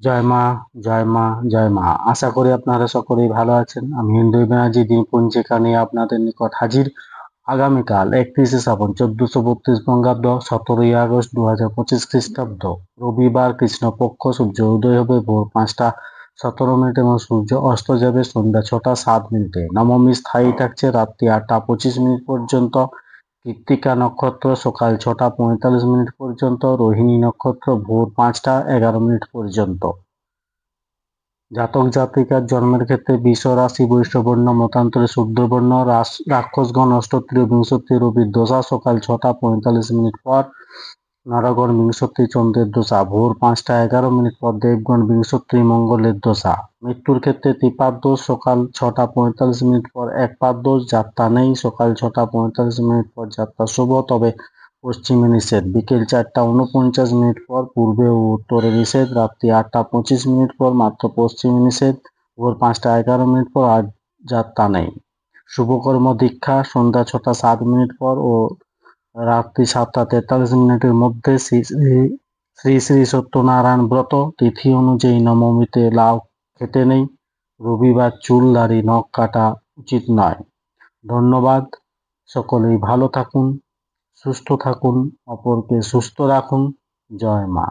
জয় মা জয় মা জয় মা। আশা করি আপনারা সকলেই ভালো আছেন। আমি হিন্দু ব্যানার্জি দিন পঞ্জিকা নিয়ে আপনাদের নিকট হাজির। আগামীকাল একত্রিশে শ্রাবণ, চোদ্দশো বত্রিশ বঙ্গাব্দ, সতেরোই আগস্ট দু হাজার পঁচিশ খ্রিস্টাব্দ। রবিবার কৃষ্ণপক্ষ, সূর্য উদয় হবে ভোর পাঁচটা, সতেরো মিনিট এবং সূর্য অস্ত যাবে সন্ধ্যা ছটা, সাত মিনিটে। নবমী স্থায়ী থাকছে রাত্রি আটটা পঁচিশ মিনিট পর্যন্ত। কৃত্তিকা নক্ষত্র সকাল ছটা পঁয়তাল্লিশ মিনিট পর্যন্ত, রোহিণী নক্ষত্র ভোর পাঁচটা এগারো মিনিট পর্যন্ত। জাতক জাতিকার জন্মের ক্ষেত্রে বিশ্ব রাশি বৈষ্ণবর্ণ, মতান্তরে শুদ্ধবর্ণ রাস- রাক্ষসগণ অষ্টত্রী বিংশতি রবির দশা সকাল ছটা পঁয়তাল্লিশ মিনিট পর নরগণ বিংশতি চন্দ্রের দশা। ভোর পাঁচটা এগারো মিনিট পর দেবগণ বিংশতি মঙ্গলের দশা। মৃত্যুর ক্ষেত্রে ত্রিপাদ দোষ সকাল ছটা পঁয়তাল্লিশ মিনিট পর এক একপাদ দোষ, যাত্রা নেই সকাল ছটা পঁয়তাল্লিশ মিনিট পর যাত্রা শুভ। তবে পশ্চিমে নিষেধ। বিকেল চারটা উনপঞ্চাশ মিনিট পর পূর্বে ও উত্তরে নিষেধ। রাত্রি আটটা পঁচিশ মিনিট পর মাত্র পশ্চিমে নিষেধ। ভোর পাঁচটা এগারো মিনিট পর আর যাত্রা নেই। শুভকর্ম দীক্ষা সন্ধ্যা ছটা সাত মিনিট পর ও রাত্রি সাতটা তেতাল্লিশ মিনিটের মধ্যে শ্রী শ্রী সত্যনারায়ণ ব্রত। তিথি অনুযায়ী নবমীতে লাউ খেতে নেই। রবিবার চুল, দাড়ি, নখ কাটা উচিত নয়। ধন্যবাদ। সকলেই ভালো থাকুন, সুস্থ থাকুন, অপরকে সুস্থ রাখুন। জয় মা।